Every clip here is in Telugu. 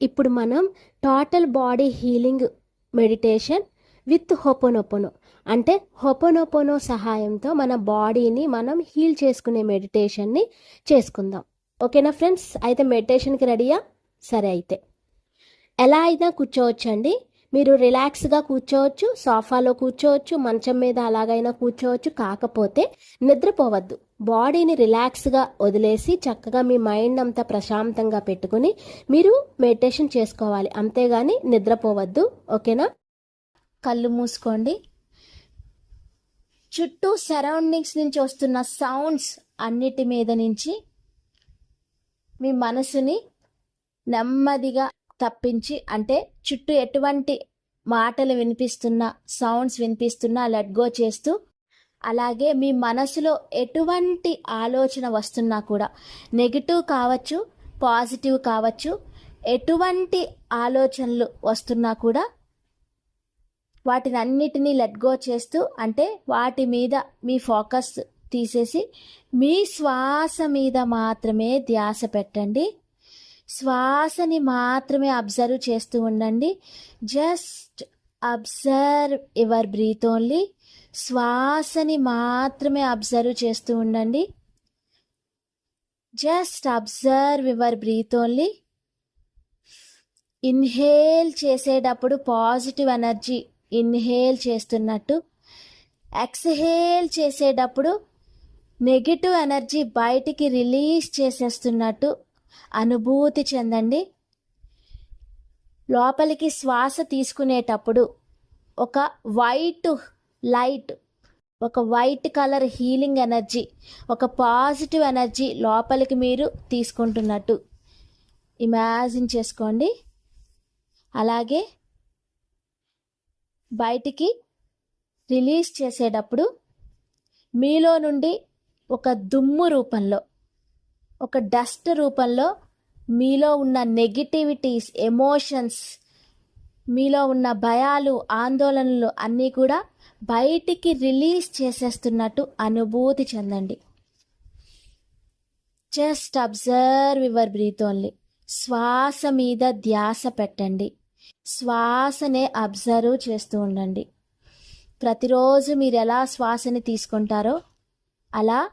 ఇప్పుడు మనం total body healing meditation with ho'oponopono అంటే హోపోనోపోనో సహాయంతో మన బాడీని మనం హీల్ చేసుకునే మెడిటేషన్ని చేసుకుందాం. ఓకేనా ఫ్రెండ్స్ అయితే మెడిటేషన్కి రెడీయా సరే అయితే. ఎలా అయినా కూర్చోవచ్చండి. మీరు రిలాక్స్గా కూర్చోవచ్చు సోఫాలో కూర్చోవచ్చు మంచం మీద అలాగైనా కూర్చోవచ్చు కాకపోతే నిద్రపోవద్దు. బాడీని రిలాక్స్గా వదిలేసి చక్కగా మీ మైండ్ అంతా ప్రశాంతంగా పెట్టుకుని మీరు మెడిటేషన్ చేసుకోవాలి. అంతేగాని నిద్రపోవద్దు. ఓకేనా? కళ్ళు మూసుకోండి. చుట్టూ సరౌండింగ్స్ నుంచి వస్తున్న సౌండ్స్ అన్నిటి మీద నుంచి మీ మనసుని నెమ్మదిగా తప్పించి అంటే చుట్టూ ఎటువంటి మాటలు వినిపిస్తున్నా సౌండ్స్ వినిపిస్తున్నా లెట్ గో చేస్తూ అలాగే మీ మనసులో ఎటువంటి ఆలోచన వస్తున్నా కూడా నెగిటివ్ కావచ్చు పాజిటివ్ కావచ్చు ఎటువంటి ఆలోచనలు వస్తున్నా కూడా వాటిని అన్నిటినీ లెట్ గో చేస్తూ అంటే వాటి మీద మీ ఫోకస్ తీసేసి మీ శ్వాస మీద మాత్రమే ధ్యాస పెట్టండి. శ్వాసని మాత్రమే అబ్జర్వ్ చేస్తూ ఉండండి. Just observe your breath only. శ్వాసని మాత్రమే అబ్జర్వ్ చేస్తూ ఉండండి. Just observe your breath only. Inhale చేసేటప్పుడు పాజిటివ్ ఎనర్జీ ఇన్హేల్ చేస్తున్నట్టు. ఎక్స్హేల్ చేసేటప్పుడు నెగిటివ్ ఎనర్జీ బయటికి రిలీజ్ చేసేస్తున్నట్టు. అనుభూతి చెందండి. లోపలికి శ్వాస తీసుకునేటప్పుడు ఒక వైట్ లైట్ ఒక వైట్ కలర్ హీలింగ్ ఎనర్జీ ఒక పాజిటివ్ ఎనర్జీ లోపలికి మీరు తీసుకుంటున్నట్టు ఇమాజిన్ చేసుకోండి. అలాగే బయటికి రిలీజ్ చేసేటప్పుడు మీలో నుండి ఒక దుమ్ము రూపంలో ఒక డస్ట్ రూపంలో మీలో ఉన్న నెగిటివిటీస్ ఎమోషన్స్ మీలో ఉన్న భయాలు ఆందోళనలు అన్నీ కూడా బయటికి రిలీజ్ చేసేస్తున్నట్టు అనుభూతి చెందండి. Just observe your breath only శ్వాస మీద ధ్యాస పెట్టండి. శ్వాసనే అబ్జర్వ్ చేస్తూ ఉండండి. ప్రతిరోజు మీరు ఎలా శ్వాసని తీసుకుంటారో అలా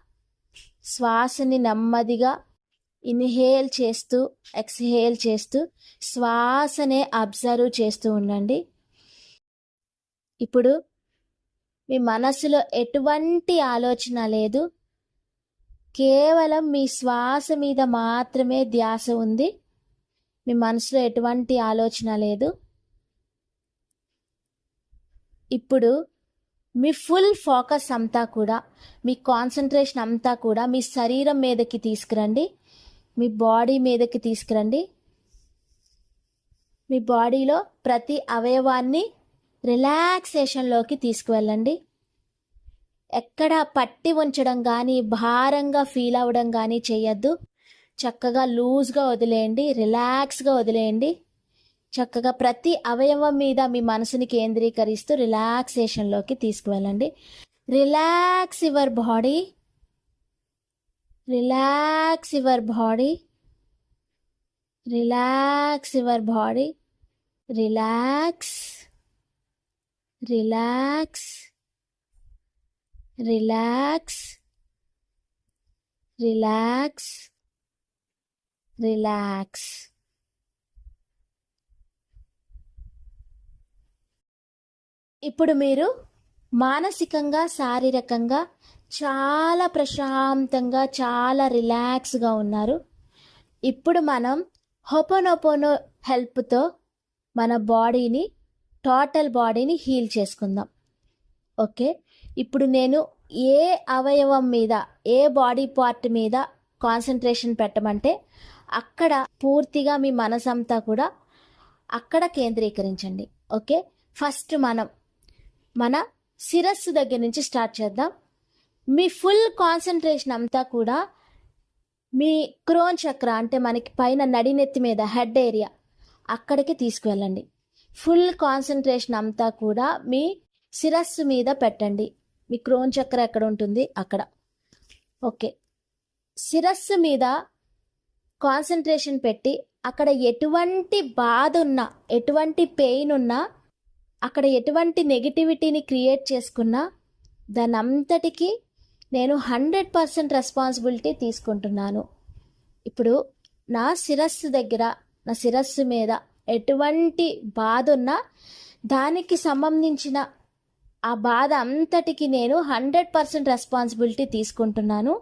శ్వాసని నెమ్మదిగా ఇన్హేల్ చేస్తూ ఎక్స్హేల్ చేస్తూ శ్వాసనే అబ్జర్వ్ చేస్తూ ఉండండి. ఇప్పుడు మీ మనసులో ఎటువంటి ఆలోచన లేదు. కేవలం మీ శ్వాస మీద మాత్రమే ధ్యాస ఉంది. మీ మనసులో ఎటువంటి ఆలోచన లేదు. ఇప్పుడు మీ ఫుల్ ఫోకస్ అంతా కూడా మీ కాన్సన్ట్రేషన్ అంతా కూడా మీ శరీరం మీదకి తీసుకురండి. మీ బాడీ మీదకి తీసుకురండి. మీ బాడీలో ప్రతి అవయవాన్ని రిలాక్సేషన్లోకి తీసుకువెళ్ళండి. ఎక్కడ పట్టి ఉంచడం కానీ భారంగా ఫీల్ అవ్వడం కానీ చేయొద్దు. చక్కగా లూజ్గా వదిలేయండి రిలాక్స్గా వదిలేయండి. చక్కగా ప్రతి అవయవం మీద మీ మనసుని కేంద్రీకరిస్తూ రిలాక్సేషన్లోకి తీసుకువెళ్ళండి. Relax your body relax your body relax your body relax relax relax relax relax ఇప్పుడు మీరు మానసికంగా శారీరకంగా చాలా ప్రశాంతంగా చాలా రిలాక్స్గా ఉన్నారు. ఇప్పుడు మనం హొపోనోపోనో హెల్ప్తో మన బాడీని టోటల్ బాడీని హీల్ చేసుకుందాం. ఓకే? ఇప్పుడు నేను ఏ అవయవం మీద ఏ బాడీ పార్ట్ మీద కాన్సన్ట్రేషన్ పెట్టమంటే అక్కడ పూర్తిగా మీ మనసంతా కూడా అక్కడ కేంద్రీకరించండి. ఓకే? ఫస్ట్ మనం మన శిరస్సు దగ్గర నుంచి స్టార్ట్ చేద్దాం. మీ ఫుల్ కాన్సన్ట్రేషన్ అంతా కూడా మీ క్రోన్ చక్ర అంటే మనకి పైన నడినెత్తి మీద హెడ్ ఏరియా అక్కడికి తీసుకువెళ్ళండి. ఫుల్ కాన్సన్ట్రేషన్ అంతా కూడా మీ శిరస్సు మీద పెట్టండి. మీ క్రోన్ చక్ర ఎక్కడ ఉంటుంది? అక్కడ. ఓకే. శిరస్సు మీద కాన్సన్ట్రేషన్ పెట్టి అక్కడ ఎటువంటి బాధ ఉన్నా ఎటువంటి పెయిన్ ఉన్నా అక్కడ ఎటువంటి నెగిటివిటీని క్రియేట్ చేసుకున్నా దాని అంతటికీ నేను హండ్రెడ్ పర్సెంట్ రెస్పాన్సిబిలిటీ తీసుకుంటున్నాను. ఇప్పుడు నా శిరస్సు దగ్గర నా శిరస్సు మీద ఎటువంటి బాధ ఉన్నా దానికి సంబంధించిన ఆ బాధ అంతటికి నేను హండ్రెడ్ పర్సెంట్ రెస్పాన్సిబిలిటీ తీసుకుంటున్నాను.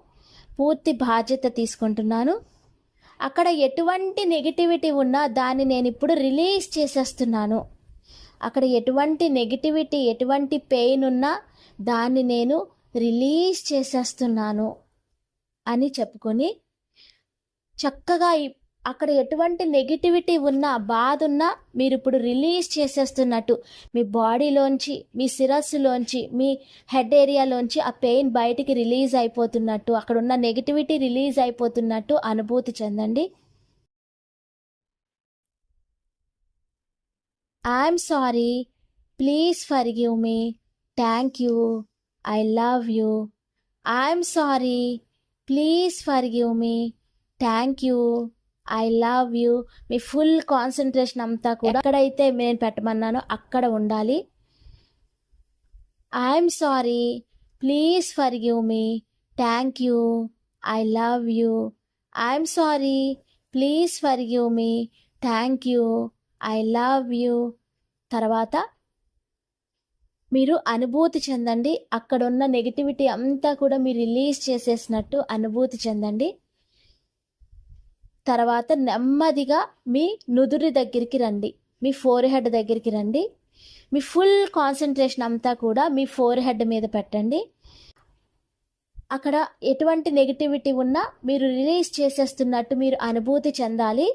పూర్తి బాధ్యత తీసుకుంటున్నాను. అక్కడ ఎటువంటి నెగిటివిటీ ఉన్నా దాన్ని నేను ఇప్పుడు రిలీజ్ చేసేస్తున్నాను. అక్కడ ఎటువంటి నెగిటివిటీ ఎటువంటి పెయిన్ ఉన్నా దాన్ని నేను రిలీజ్ చేసేస్తున్నాను అని చెప్పుకొని చక్కగా అక్కడ ఎటువంటి నెగిటివిటీ ఉన్నా బాధ ఉన్నా మీరు ఇప్పుడు రిలీజ్ చేసేస్తున్నట్టు మీ బాడీలోంచి మీ శిరస్సులోంచి మీ హెడ్ ఏరియాలోంచి ఆ పెయిన్ బయటికి రిలీజ్ అయిపోతున్నట్టు అక్కడ ఉన్న నెగిటివిటీ రిలీజ్ అయిపోతున్నట్టు అనుభూతి చెందండి. I'm sorry please forgive me thank you I love you I'm sorry please forgive me thank you I love you me full concentration అంతా కూడా ఎక్కడైతే నేను పెట్టమన్నానో అక్కడ ఉండాలి. I'm sorry please forgive me thank you I love you I'm sorry please forgive me thank you I love you. తర్వాత మీరు అనుభూతి చెందండి. అక్కడ ఉన్న నెగిటివిటీ అంతా కూడా మీరు రిలీజ్ చేసేసినట్టు అనుభూతి చెందండి. తర్వాత నెమ్మదిగా మీ నుదురు దగ్గరికి రండి. మీ ఫోర్ హెడ్ దగ్గరికి రండి. మీ ఫుల్ కాన్సన్ట్రేషన్ అంతా కూడా మీ ఫోర్ హెడ్ మీద పెట్టండి. అక్కడ ఎటువంటి నెగిటివిటీ ఉన్నా మీరు రిలీజ్ చేసేస్తున్నట్టు మీరు అనుభూతి చెందాలి.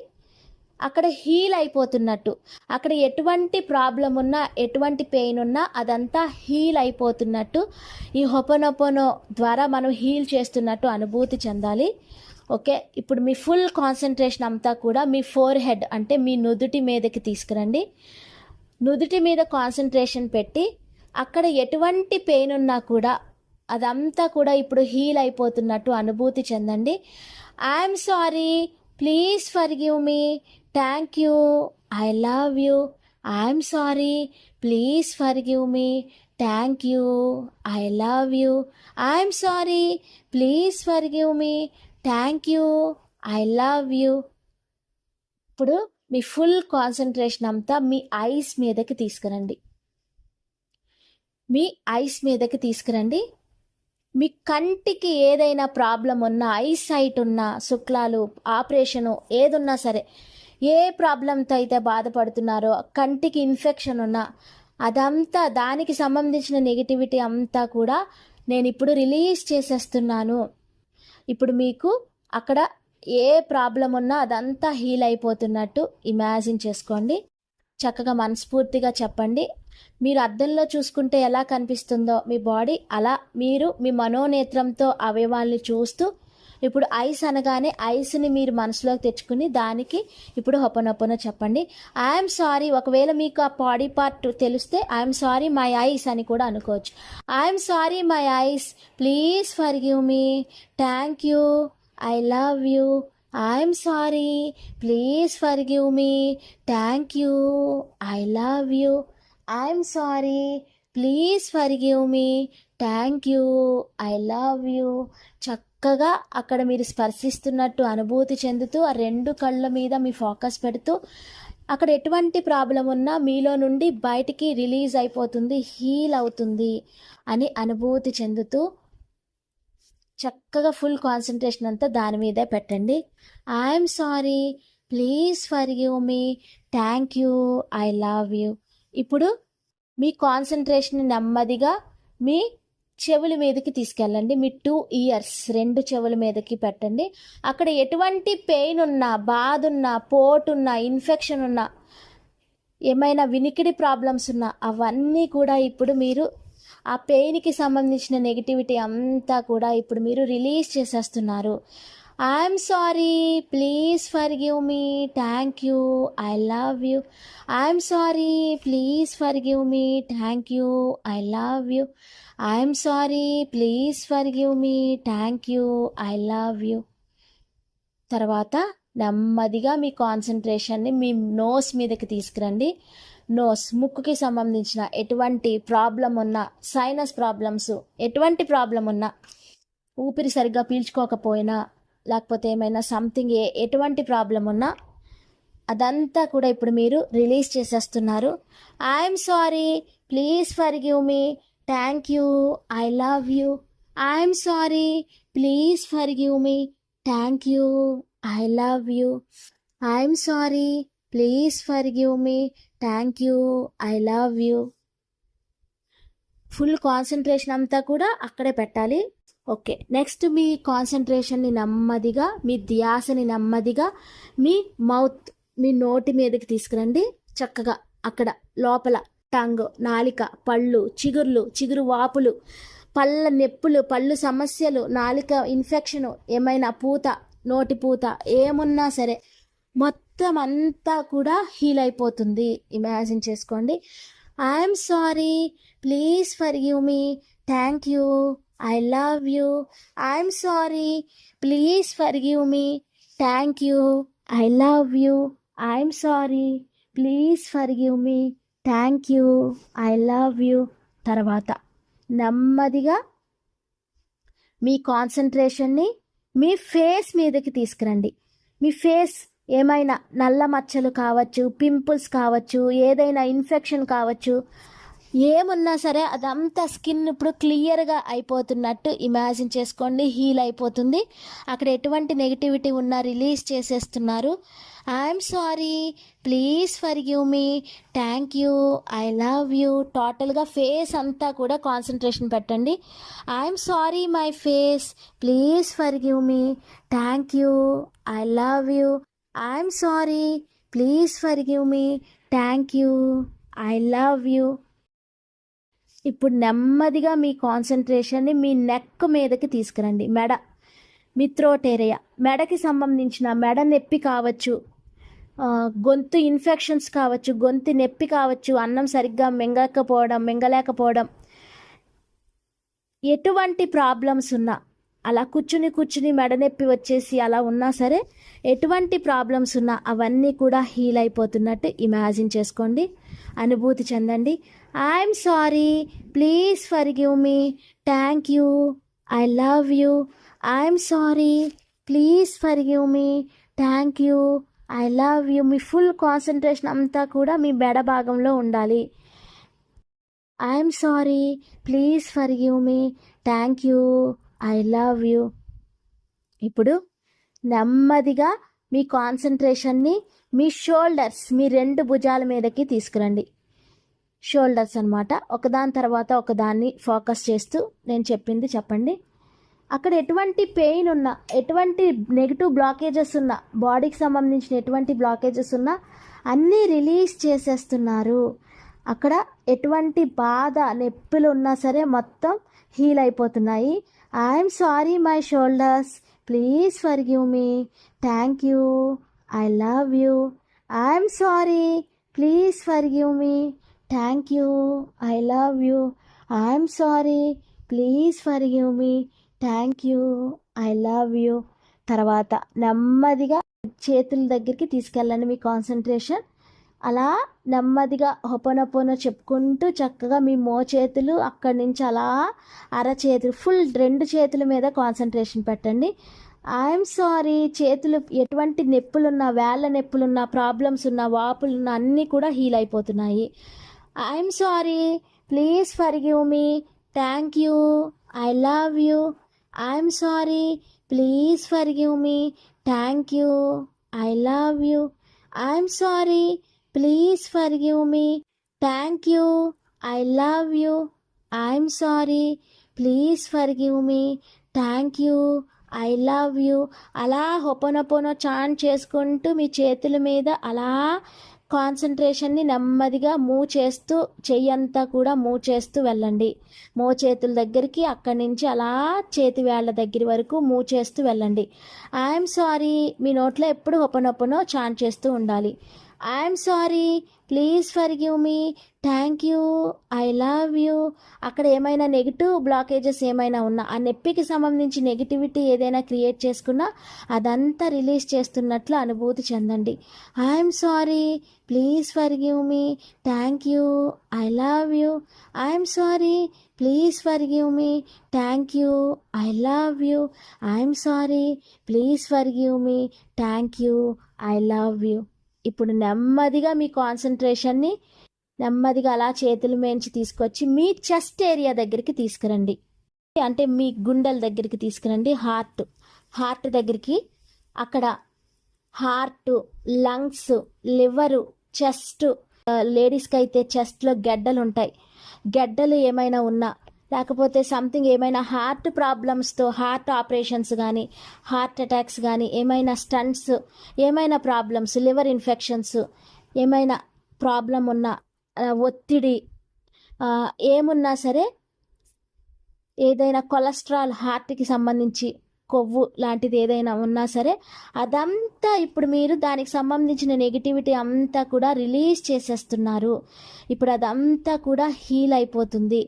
అక్కడ హీల్ అయిపోతున్నట్టు. అక్కడ ఎటువంటి ప్రాబ్లం ఉన్నా ఎటువంటి పెయిన్ ఉన్నా అదంతా హీల్ అయిపోతున్నట్టు. ఈ హొపనొపనో ద్వారా మనం హీల్ చేస్తున్నట్టు అనుభూతి చెందాలి. ఓకే? ఇప్పుడు మీ ఫుల్ కాన్సన్ట్రేషన్ అంతా కూడా మీ ఫోర్ హెడ్ అంటే మీ నుదుటి మీదకి తీసుకురండి. నుదుటి మీద కాన్సన్ట్రేషన్ పెట్టి అక్కడ ఎటువంటి పెయిన్ ఉన్నా కూడా అదంతా కూడా ఇప్పుడు హీల్ అయిపోతున్నట్టు అనుభూతి చెందండి. I'm sorry please forgive me thank you I love you I'm sorry please forgive me thank you I love you I'm sorry please forgive me thank you I love you ఇప్పుడు మీ ఫుల్ కాన్సన్ట్రేషన్ అంతా మీ ఐస్ మీదకి తీసుకురండి. మీ ఐస్ మీదకి తీసుకురండి. మీ కంటికి ఏదైనా ప్రాబ్లం ఉన్నా ఐ సైట్ ఉన్నా శుక్లాలు ఆపరేషను ఏదున్నా సరే ఏ ప్రాబ్లంతో అయితే బాధపడుతున్నారో కంటికి ఇన్ఫెక్షన్ ఉన్నా అదంతా దానికి సంబంధించిన నెగిటివిటీ అంతా కూడా నేను ఇప్పుడు రిలీజ్ చేసేస్తున్నాను. ఇప్పుడు మీకు అక్కడ ఏ ప్రాబ్లం ఉన్నా అదంతా హీల్ అయిపోతున్నట్టు ఇమాజిన్ చేసుకోండి. చక్కగా మనస్ఫూర్తిగా చెప్పండి. మీరు అద్దంలో చూసుకుంటే ఎలా కనిపిస్తుందో మీ బాడీ అలా మీరు మీ మనోనేత్రంతో అవయవాల్ని చూస్తూ ఇప్పుడు ఐస్ అనగానే ఐస్ని మీరు మనసులోకి తెచ్చుకుని దానికి ఇప్పుడు హొప్పనొప్పనో చెప్పండి. ఐఎమ్ సారీ ఒకవేళ మీకు ఆ బాడీ పార్ట్ తెలిస్తే ఐఎమ్ సారీ మై ఐస్ అని కూడా అనుకోవచ్చు. I'm sorry my eyes please forgive me thank you I love you I'm sorry please forgive me thank you I love you I'm sorry please forgive me thank you I love you చక్కగా అక్కడ మీరు స్పర్శిస్తున్నట్టు అనుభూతి చెందుతూ ఆ రెండు కళ్ళ మీద మీ ఫోకస్ పెడుతూ అక్కడ ఎటువంటి ప్రాబ్లం ఉన్నా మీలో నుండి బయటికి రిలీజ్ అయిపోతుంది హీల్ అవుతుంది అని అనుభూతి చెందుతూ చక్కగా ఫుల్ కాన్సన్ట్రేషన్ అంతా దాని మీదే పెట్టండి. I'm sorry please forgive me thank you I love you ఇప్పుడు మీ కాన్సన్ట్రేషన్ నెమ్మదిగా మీ చెవుల మీదకి తీసుకెళ్ళండి. మీ టూ ఇయర్స్ రెండు చెవుల మీదకి పెట్టండి. అక్కడ ఎటువంటి పెయిన్ ఉన్నా బాధ ఉన్నా పోటు ఉన్నా ఇన్ఫెక్షన్ ఉన్నా ఏమైనా వినికిడి ప్రాబ్లమ్స్ ఉన్నా అవన్నీ కూడా ఇప్పుడు మీరు ఆ పెయిన్కి సంబంధించిన నెగిటివిటీ అంతా కూడా ఇప్పుడు మీరు రిలీజ్ చేసేస్తున్నారు. I'm sorry please forgive me thank you I love you I'm sorry please forgive me thank you I love you I'm sorry please forgive me thank you I love you తర్వాత నెమ్మదిగా మీ కాన్సన్ట్రేషన్ని మీ నోస్ మీదకి తీసుకురండి. నోస్ ముక్కుకి సంబంధించిన ఎటువంటి ప్రాబ్లం ఉన్నా సైనస్ ప్రాబ్లమ్స్ ఎటువంటి ప్రాబ్లం ఉన్నా ఊపిరి సరిగ్గా పీల్చుకోకపోయినా లేకపోతే ఏమైనా సంథింగ్ ఏ ఎటువంటి ప్రాబ్లం ఉన్నా అదంతా కూడా ఇప్పుడు మీరు రిలీజ్ చేసేస్తున్నారు. I'm sorry please forgive me thank you I love you I'm sorry please forgive me thank you I love you I'm sorry please forgive me thank you I love you full concentration అంతా కూడా అక్కడే పెట్టాలి. ఓకే. నెక్స్ట్ మీ కాన్సన్ట్రేషన్ని నెమ్మదిగా మీ ధ్యాసని నెమ్మదిగా మీ మౌత్ మీ నోటి మీదకి తీసుకురండి. చక్కగా అక్కడ లోపల టంగ్ నాలిక పళ్ళు చిగుర్లు చిగురు వాపులు పళ్ళ నొప్పులు పళ్ళు సమస్యలు నాలిక ఇన్ఫెక్షన్ ఏమైనా పూత నోటి పూత ఏమున్నా సరే మొత్తం అంతా కూడా హీల్ అయిపోతుంది. ఇమాజిన్ చేసుకోండి. I'm sorry. Please forgive me. Thank you. I love you. I'm sorry. Please forgive me. Thank you. I love you. I'm sorry. Please forgive me. Thank you. I love you. తర్వాత నెమ్మదిగా మీ కాన్సన్ట్రేషన్ని మీ ఫేస్ మీదకి తీసుకురండి. మీ ఫేస్ ఏమైనా నల్ల మచ్చలు కావచ్చు పింపుల్స్ కావచ్చు ఏదైనా ఇన్ఫెక్షన్ కావచ్చు ఏమున్నా సరే అదంతా స్కిన్ ఇప్పుడు క్లియర్గా అయిపోతున్నట్టు ఇమాజిన్ చేసుకోండి హీల్ అయిపోతుంది. అక్కడ ఎటువంటి నెగిటివిటీ ఉన్నా రిలీజ్ చేసేస్తున్నారు. I'm sorry please forgive me thank you I love you. టోటల్గా ఫేస్ అంతా కూడా కాన్సన్ట్రేషన్ పెట్టండి. I'm sorry my face please forgive me thank you I love you. I'm sorry please forgive me thank you I love you. ఇప్పుడు నెమ్మదిగా మీ కాన్సన్ట్రేషన్ని మీ నెక్ మీదకి తీసుకురండి. మెడ. మీ త్రోట్ ఏరియా. మెడకి సంబంధించిన మెడ నొప్పి కావచ్చు గొంతు ఇన్ఫెక్షన్స్ కావచ్చు గొంతు నొప్పి కావచ్చు అన్నం సరిగ్గా మింగకపోవడం మింగలేకపోవడం ఎటువంటి ప్రాబ్లమ్స్ ఉన్నా అలా కూర్చుని కూర్చుని మెడ నొప్పి వచ్చేసి అలా ఉన్నా సరే ఎటువంటి ప్రాబ్లమ్స్ ఉన్నా అవన్నీ కూడా హీల్ అయిపోతున్నట్టు ఇమాజిన్ చేసుకోండి. అనుభూతి చెందండి. I'm sorry please forgive me thank you I love you I'm sorry please forgive me thank you I love you me full concentration అంతా కూడా మీ బెడ భాగంలో ఉండాలి. I'm sorry please forgive me thank you I love you ఇప్పుడు నెమ్మదిగా మీ కాన్సన్ట్రేషన్ని మీ షోల్డర్స్ మీ రెండు భుజాల మీదకి తీసుకురండి. షోల్డర్స్ అనమాట ఒకదాని తర్వాత ఒకదాన్ని ఫోకస్ చేస్తూ నేను చెప్పింది చెప్పండి. అక్కడ ఎటువంటి పెయిన్ ఉన్నా ఎటువంటి నెగిటివ్ బ్లాకేజెస్ ఉన్నా బాడీకి సంబంధించిన ఎటువంటి బ్లాకేజెస్ ఉన్నా అన్నీ రిలీజ్ చేసేస్తున్నారు. అక్కడ ఎటువంటి బాధ నొప్పులు ఉన్నా సరే మొత్తం హీల్ అయిపోతున్నాయి. I'm sorry my shoulders. Please forgive me. Thank you. I love you. I'm sorry. Please forgive me. Thank you I love you I'm sorry please forgive me thank you I love you తర్వాత నెమ్మదిగా చేతుల దగ్గరికి తీసుకెళ్ళండి మీ కాన్సన్ట్రేషన్ అలా నెమ్మదిగా హొపనొపన చెప్పుకుంటూ చక్కగా మీ మో చేతులు అక్కడి నుంచి అలా అరచేతులు ఫుల్ రెండు చేతుల మీద కాన్సన్ట్రేషన్ పెట్టండి. ఐఎమ్ సారీ చేతులు ఎటువంటి నొప్పులున్నా వేళ్ళ నొప్పులున్నా ప్రాబ్లమ్స్ ఉన్నా వాపులున్నా అన్నీ కూడా హీల్ అయిపోతున్నాయి. I'm sorry please forgive me thank you I love you I'm sorry please forgive me thank you I love you I'm sorry please forgive me thank you I love you I'm sorry please forgive me thank you I love you అలా హొపనొపనో చాన్ చేసుకుంటూ మీ చేతుల మీద అలా కాన్సన్ట్రేషన్ని నెమ్మదిగా మూవ్ చేస్తూ చెయ్యంతా కూడా మూవ్ చేస్తూ వెళ్ళండి. మో చేతుల దగ్గరికి అక్కడి నుంచి అలా చేతి వేళ్ళ దగ్గర వరకు మూవ్ చేస్తూ వెళ్ళండి. ఐఎమ్ సారీ మీ నోట్లో ఎప్పుడు ఒప్పనొప్పనో చాన్ చేస్తూ ఉండాలి. I'm sorry please forgive me thank you I love you అక్కడ ఏమైనా నెగిటివ్ బ్లాకేజెస్ ఏమైనా ఉన్నా ఆ నొప్పికి సంబంధించి నెగిటివిటీ ఏదైనా క్రియేట్ చేసుకున్నా అదంతా రిలీజ్ చేస్తున్నట్లు అనుభూతి చెందండి. I'm sorry please forgive me thank you I love you I'm sorry please forgive me thank you I love you I'm sorry please forgive me thank you I love you ఇప్పుడు నెమ్మదిగా మీ కాన్సన్ట్రేషన్ని నెమ్మదిగా అలా చేతులు మేంచి తీసుకొచ్చి మీ చెస్ట్ ఏరియా దగ్గరికి తీసుకురండి. అంటే మీ గుండెల దగ్గరికి తీసుకురండి. హార్ట్ హార్ట్ దగ్గరికి. అక్కడ హార్ట్ లంగ్స్ లివరు చెస్ట్ లేడీస్కి అయితే చెస్ట్లో గెడ్డలు ఉంటాయి గెడ్డలు ఏమైనా ఉన్నా లేకపోతే సంథింగ్ ఏమైనా హార్ట్ ప్రాబ్లమ్స్తో హార్ట్ ఆపరేషన్స్ కానీ హార్ట్ అటాక్స్ కానీ ఏమైనా స్టంట్స్ ఏమైనా ప్రాబ్లమ్స్ లివర్ ఇన్ఫెక్షన్స్ ఏమైనా ప్రాబ్లం ఉన్న ఒత్తిడి ఏమున్నా సరే ఏదైనా కొలెస్ట్రాల్ హార్ట్కి సంబంధించి కొవ్వు లాంటిది ఏదైనా ఉన్నా సరే అదంతా ఇప్పుడు మీరు దానికి సంబంధించిన నెగిటివిటీ అంతా కూడా రిలీజ్ చేసేస్తున్నారు. ఇప్పుడు అదంతా కూడా హీల్ అయిపోతుంది.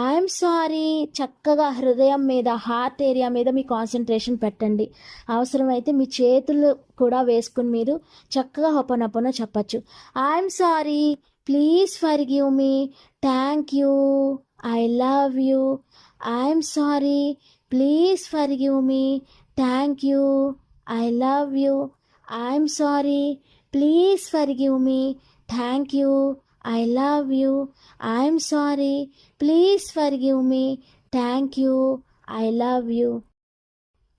ఐఎమ్ సారీ చక్కగా హృదయం మీద హార్ట్ ఏరియా మీద మీ కాన్సన్ట్రేషన్ పెట్టండి. అవసరమైతే మీ చేతులు కూడా వేసుకుని మీరు చక్కగా హొపనొపన చెప్పచ్చు. I'm sorry please forgive me thank you I love you I'm sorry please forgive me thank you I love you I'm sorry please forgive me thank you I love you. I'm sorry. Please forgive me. Thank you. I love you.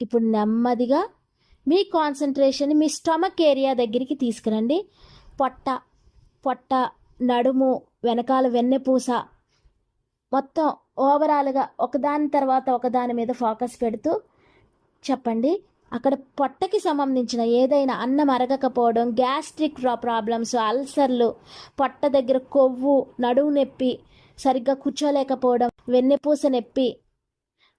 ఇప్పుడు నెమ్మదిగా మీ కాన్సన్ట్రేషన్ మీ స్టమక్ ఏరియా దగ్గరికి తీసుకురండి. పొట్ట పొట్ట నడుము వెనకాల వెన్నెపూస. మొత్తం ఓవరాల్గా ఒకదాని తర్వాత ఒకదాని మీద ఫోకస్ పెడుతూ చెప్పండి. అక్కడ పొట్టకి సంబంధించిన ఏదైనా అన్నం అరగకపోవడం గ్యాస్ట్రిక్ ప్రాబ్లమ్స్ అల్సర్లు పొట్ట దగ్గర కొవ్వు నడువు నొప్పి సరిగ్గా కూర్చోలేకపోవడం వెన్నెపూస నొప్పి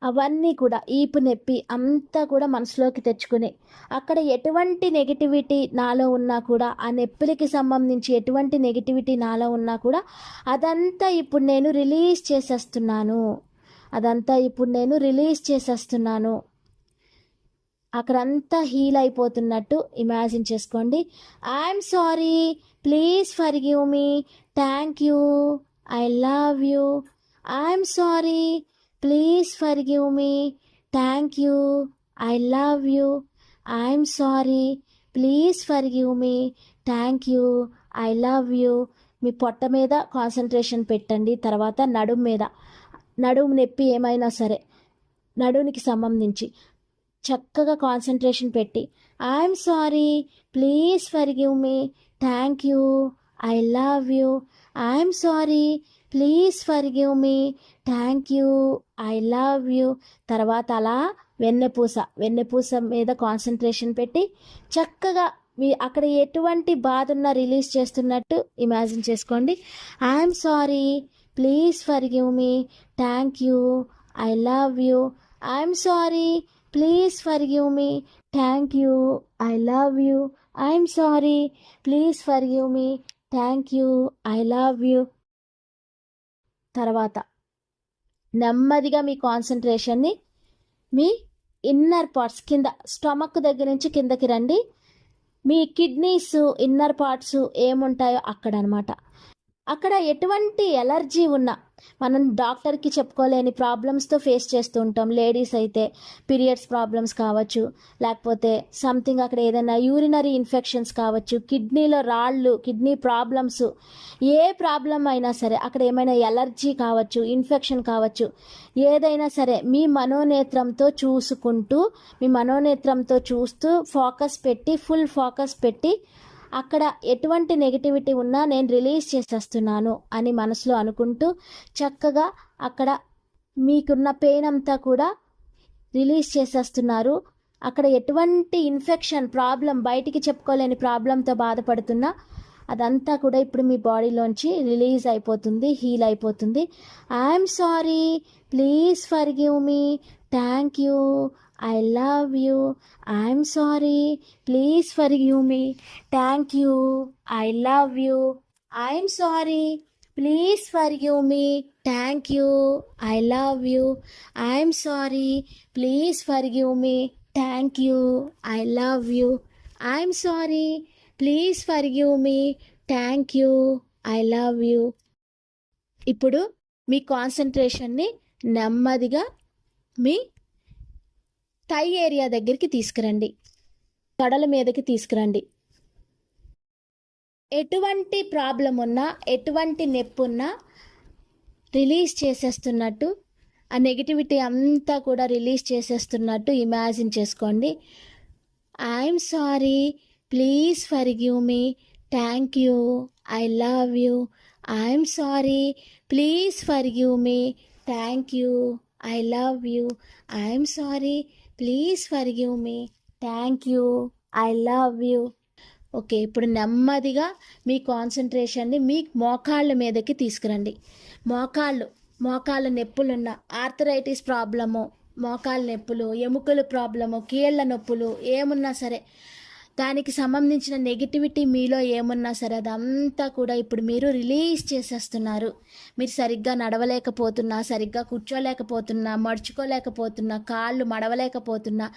అవన్నీ కూడా ఈపు నొప్పి అంతా కూడా మనసులోకి తెచ్చుకుని అక్కడ ఎటువంటి నెగిటివిటీ నాలో ఉన్నా కూడా ఆ నొప్పులకి సంబంధించి ఎటువంటి నెగిటివిటీ నాలో ఉన్నా కూడా అదంతా ఇప్పుడు నేను రిలీజ్ చేసేస్తున్నాను. అదంతా ఇప్పుడు నేను రిలీజ్ చేసేస్తున్నాను. అక్కడంతా హీల్ అయిపోతున్నట్టు ఇమాజిన్ చేసుకోండి. I'm sorry please forgive me thank you I love you I'm sorry please forgive me thank you I love you I'm sorry please forgive me thank you I love you మీ పొట్ట మీద కాన్సన్ట్రేషన్ పెట్టండి. తర్వాత నడుము మీద నడుము నొప్పి ఏమైనా సరే నడుమునికి సంబంధించి. చక్కగా కాన్సన్ట్రేషన్ పెట్టి I'm sorry please forgive me thank you I love you I'm sorry please forgive me thank you I love you తర్వాత అలా వెన్నెపూస వెన్నెపూస మీద కాన్సన్ట్రేషన్ పెట్టి చక్కగా మీ అక్కడ ఎటువంటి బాధ ఉన్నా రిలీజ్ చేస్తున్నట్టు ఇమాజిన్ చేసుకోండి. I'm sorry please forgive me thank you I love you I'm sorry please forgive me. Thank you. I love you. I'm sorry. Please forgive me. Thank you. I love you. తర్వాత నెమ్మదిగా మీ కాన్సన్ట్రేషన్ని మీ ఇన్నర్ పార్ట్స్ కింద స్టమక్ దగ్గర నుంచి కిందకి రండి. మీ కిడ్నీస్ ఇన్నర్ పార్ట్స్ ఏముంటాయో అక్కడ అనమాట అక్కడ ఎటువంటి ఎలర్జీ ఉన్నా మనం డాక్టర్కి చెప్పుకోలేని ప్రాబ్లమ్స్తో ఫేస్ చేస్తూ ఉంటాం. లేడీస్ అయితే పీరియడ్స్ ప్రాబ్లమ్స్ కావచ్చు లేకపోతే సంథింగ్ అక్కడ ఏదైనా యూరినరీ ఇన్ఫెక్షన్స్ కావచ్చు కిడ్నీలో రాళ్ళు కిడ్నీ ప్రాబ్లమ్స్ ఏ ప్రాబ్లం అయినా సరే అక్కడ ఏమైనా ఎలర్జీ కావచ్చు ఇన్ఫెక్షన్ కావచ్చు ఏదైనా సరే మీ మనోనేత్రంతో చూసుకుంటూ మీ మనోనేత్రంతో చూస్తూ ఫోకస్ పెట్టి ఫుల్ ఫోకస్ పెట్టి అక్కడ ఎటువంటి నెగిటివిటీ ఉన్నా నేను రిలీజ్ చేసేస్తున్నాను అని మనసులో అనుకుంటూ చక్కగా అక్కడ మీకున్న పెయిన్ అంతా కూడా రిలీజ్ చేసేస్తున్నారు. అక్కడ ఎటువంటి ఇన్ఫెక్షన్ ప్రాబ్లం బయటికి చెప్పుకోలేని ప్రాబ్లంతో బాధపడుతున్నా అదంతా కూడా ఇప్పుడు మీ బాడీలోంచి రిలీజ్ అయిపోతుంది హీల్ అయిపోతుంది. I'm sorry please forgive me thank you I love you I'm sorry please for you me thank you I love you I'm sorry please for you me thank you I love you I'm sorry please for you me thank you I love you I'm sorry please for you me thank you I love you ఇప్పుడు మీ కాన్సన్ట్రేషన్ని నెమ్మదిగా మీ థై ఏరియా దగ్గరికి తీసుకురండి. తొడల మీదకి తీసుకురండి. ఎటువంటి ప్రాబ్లం ఉన్నా ఎటువంటి నొప్పి ఉన్నా రిలీజ్ చేసేస్తున్నట్టు ఆ నెగిటివిటీ అంతా కూడా రిలీజ్ చేసేస్తున్నట్టు ఇమాజిన్ చేసుకోండి. I'm sorry please forgive me. Thank you I love you. I'm sorry please forgive me. Thank you. I love you I'm sorry please forgive me thank you I love you okay ఇప్పుడు నెమ్మదిగా మీ కాన్సన్ట్రేషన్ని మీ మోకాళ్ళ మీదకి తీసుకురండి. మోకాళ్ళు మోకాళ్ళ నొప్పులున్న ఆర్థరైటిస్ ప్రాబ్లము మోకాళ్ళ నొప్పులు ఎముకల ప్రాబ్లము కీళ్ళ నొప్పులు ఏమున్నా సరే దానికి సంబంధించిన నెగిటివిటీ మీలో ఏమున్నా సరే అదంతా కూడా ఇప్పుడు మీరు రిలీజ్ చేసేస్తున్నారు. మీరు సరిగ్గా నడవలేకపోతున్నా సరిగ్గా కూర్చోలేకపోతున్నా మడుచుకోలేకపోతున్నా కాళ్ళు మడవలేకపోతున్నా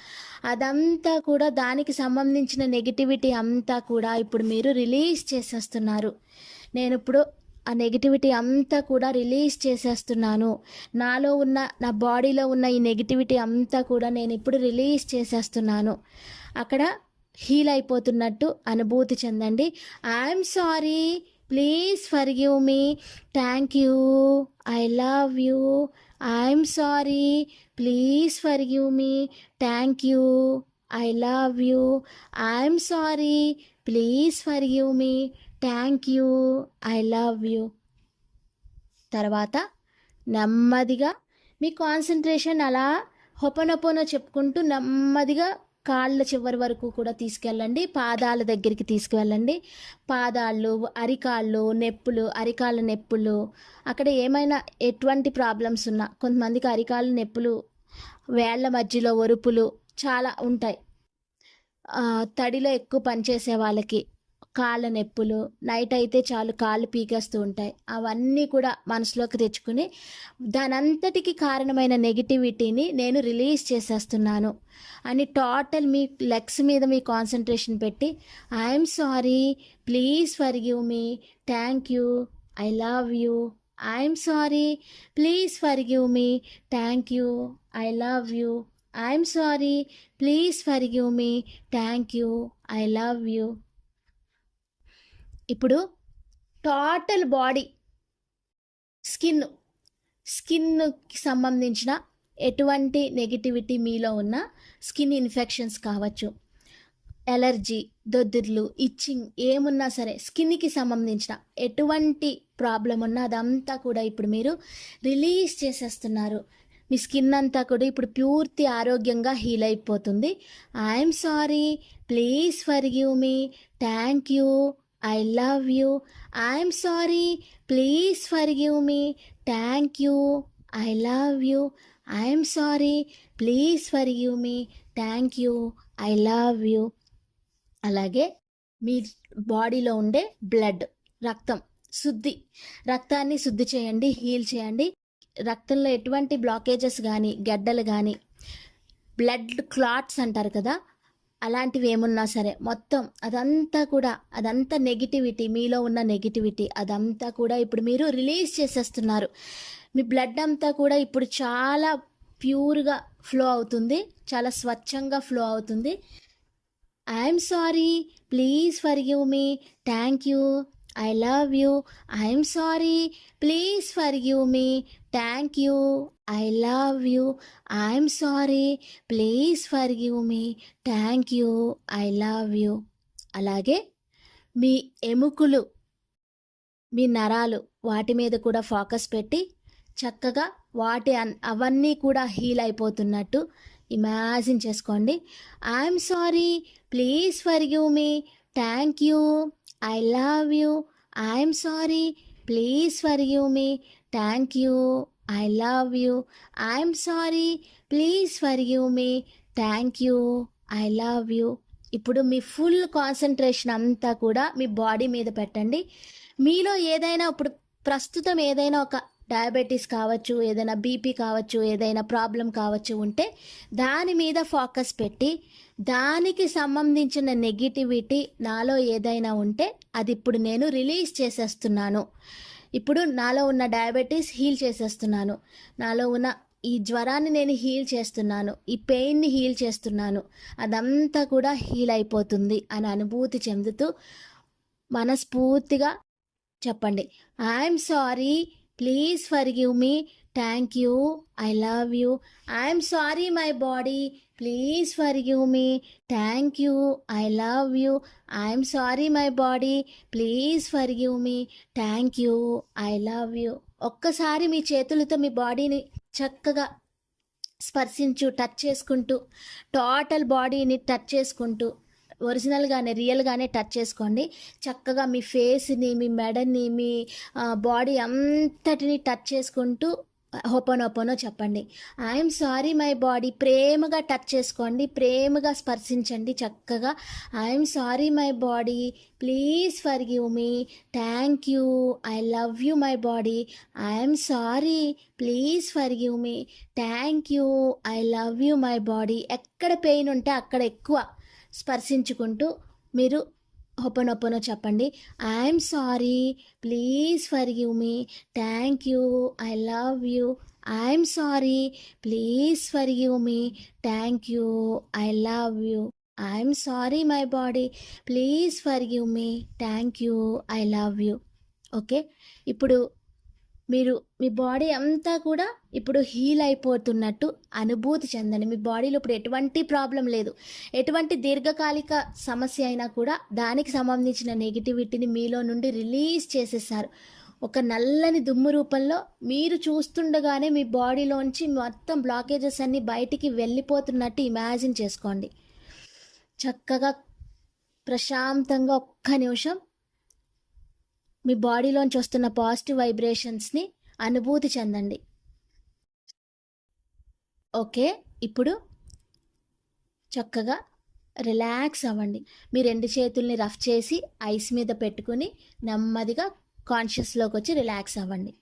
అదంతా కూడా దానికి సంబంధించిన నెగిటివిటీ అంతా కూడా ఇప్పుడు మీరు రిలీజ్ చేసేస్తున్నారు. నేను ఇప్పుడు ఆ నెగిటివిటీ అంతా కూడా రిలీజ్ చేసేస్తున్నాను. నాలో ఉన్న నా బాడీలో ఉన్న ఈ నెగిటివిటీ అంతా కూడా నేను ఇప్పుడు రిలీజ్ చేసేస్తున్నాను. అక్కడ హీల్ అయిపోతున్నట్టు అనుభూతి చెందండి. I'm sorry please forgive me thank you I love you I'm sorry please forgive me thank you I love you I'm sorry please forgive me thank you I love you తర్వాత నెమ్మదిగా మీ కాన్సన్ట్రేషన్ అలా హొపనొపనో చెప్పుకుంటూ నెమ్మదిగా కాళ్ళ చివరి వరకు కూడా తీసుకెళ్ళండి. పాదాల దగ్గరికి తీసుకువెళ్ళండి పాదాళ్ళు అరికాళ్ళు నొప్పులు అరికాళ్ళ నొప్పులు. అక్కడ ఏమైనా ఎటువంటి ప్రాబ్లమ్స్ ఉన్నా కొంతమందికి అరికాళ్ళ నొప్పులు వేళ్ళ మధ్యలో ఒరుపులు చాలా ఉంటాయి. తడిలో ఎక్కువ పనిచేసే వాళ్ళకి కాళ్ళ నొప్పులు నైట్ అయితే చాలు కాళ్ళు పీకేస్తూ ఉంటాయి. అవన్నీ కూడా మనసులోకి తెచ్చుకుని దానంతటికి కారణమైన నెగిటివిటీని నేను రిలీజ్ చేసేస్తున్నాను. అని టోటల్ మీ లెగ్స్ మీద మీ కాన్సన్ట్రేషన్ పెట్టి I'm sorry please forgive me thank you I love you I'm sorry please forgive me thank you I love you I'm sorry please forgive me thank you I love you. ఇప్పుడు టోటల్ బాడీ స్కిన్ స్కిన్కి సంబంధించిన ఎటువంటి నెగిటివిటీ మీలో ఉన్న స్కిన్ ఇన్ఫెక్షన్స్ కావచ్చు. ఎలర్జీ దొద్దుర్లు ఇచ్చింగ్ ఏమున్నా సరే స్కిన్కి సంబంధించిన ఎటువంటి ప్రాబ్లం ఉన్నా అదంతా కూడా ఇప్పుడు మీరు రిలీజ్ చేసేస్తున్నారు. మీ స్కిన్ అంతా కూడా ఇప్పుడు పూర్తి ఆరోగ్యంగా హీల్ అయిపోతుంది. I'm sorry please forgive me thank you. I love you I'm sorry please forgive me thank you I love you I'm sorry please forgive me thank you I love you అలాగే మీ బాడీలో ఉండే బ్లడ్ రక్తం శుద్ధి. రక్తాన్ని శుద్ధి చేయండి హీల్ చేయండి. రక్తంలో ఎటువంటి బ్లాకేజెస్ కానీ గడ్డలు కానీ బ్లడ్ క్లాట్స్ అంటారు కదా అలాంటివి ఏమున్నా సరే మొత్తం అదంతా కూడా అదంతా నెగిటివిటీ మీలో ఉన్న నెగిటివిటీ అదంతా కూడా ఇప్పుడు మీరు రిలీజ్ చేసేస్తున్నారు. మీ బ్లడ్ అంతా కూడా ఇప్పుడు చాలా ప్యూర్గా ఫ్లో అవుతుంది చాలా స్వచ్ఛంగా ఫ్లో అవుతుంది. I'm sorry please forgive me thank you I love you I'm sorry please forgive me thank you I love you I'm sorry please forgive me thank you I love you అలాగే మీ ఎముకలు మీ నరాలు వాటి మీద కూడా ఫోకస్ పెట్టి చక్కగా వాటి అన్- అవన్నీ కూడా హీల్ అయిపోతున్నట్టు ఇమాజిన్ చేసుకోండి. I'm sorry please forgive me thank you I love you I'm sorry please forgive me thank you I love you I'm sorry please forgive me thank you I love you ఇప్పుడు మీ ఫుల్ కాన్సన్ట్రేషన్ అంతా కూడా మీ బాడీ మీద పెట్టండి. మీలో ఏదైనా ఇప్పుడు ప్రస్తుతం ఏదైనా ఒక డయాబెటీస్ కావచ్చు ఏదైనా బీపీ కావచ్చు ఏదైనా ప్రాబ్లం కావచ్చు ఉంటే దాని మీద ఫోకస్ పెట్టి దానికి సంబంధించిన నెగిటివిటీ నాలో ఏదైనా ఉంటే అది ఇప్పుడు నేను రిలీజ్ చేసేస్తున్నాను. ఇప్పుడు నాలో ఉన్న డయాబెటీస్ హీల్ చేసేస్తున్నాను. నాలో ఉన్న ఈ జ్వరాన్ని నేను హీల్ చేస్తున్నాను. ఈ పెయిన్ని హీల్ చేస్తున్నాను. అదంతా కూడా హీల్ అయిపోతుంది అని అనుభూతి చెందుతూ మనస్ఫూర్తిగా చెప్పండి. I'm sorry please forgive me. Thank you. I love you. I'm sorry my body. Please forgive me. Thank you. I love you. I'm sorry my body. Please forgive me. Thank you. I love you. ఒక్కసారి మీ చేతులతో మీ బాడీని చక్కగా స్పర్శించు టచ్ చేసుకుంటూ టోటల్ బాడీని టచ్ చేసుకుంటూ. ఒరిజినల్గానే రియల్గానే టచ్ చేసుకోండి. చక్కగా మీ ఫేస్ని మీ మెడని మీ బాడీ అంతటిని టచ్ చేసుకుంటూ హోపనోపోనో చెప్పండి. I'm sorry my body. ప్రేమగా టచ్ చేసుకోండి. ప్రేమగా స్పర్శించండి చక్కగా. I'm sorry my body. Please forgive me. Thank you. I love you my body. I'm sorry. Please forgive me. Thank you. I love you my body. ఎక్కడ పెయిన్ ఉంటే అక్కడ ఎక్కువ. స్పర్శించుకుంటూ మీరు ఒప్పనొప్పనో చెప్పండి. I'm sorry. Please forgive me. Thank you. I love you. I'm sorry. Please forgive me. Thank you. I love you. I'm sorry my body. Please forgive me. Thank you. I love you. Okay? ఇప్పుడు మీరు మీ బాడీ అంతా కూడా ఇప్పుడు హీల్ అయిపోతున్నట్టు అనుభూతి చెందండి. మీ బాడీలో ఇప్పుడు ఎటువంటి ప్రాబ్లం లేదు. ఎటువంటి దీర్ఘకాలిక సమస్య అయినా కూడా దానికి సంబంధించిన నెగిటివిటీని మీలో నుండి రిలీజ్ చేసేసారు. ఒక నల్లని దుమ్ము రూపంలో మీరు చూస్తుండగానే మీ బాడీలోంచి మొత్తం బ్లాకేజెస్ అన్నీ బయటికి వెళ్ళిపోతున్నట్టు ఇమాజిన్ చేసుకోండి. చక్కగా ప్రశాంతంగా ఒక్క నిమిషం మీ బాడీలోంచి వస్తున్న పాజిటివ్ వైబ్రేషన్స్ని అనుభూతి చెందండి. ఓకే ఇప్పుడు చక్కగా రిలాక్స్ అవ్వండి. మీ రెండు చేతుల్ని రఫ్ చేసి ఐస్ మీద పెట్టుకుని నెమ్మదిగా కాన్షియస్లోకి వచ్చి రిలాక్స్ అవ్వండి.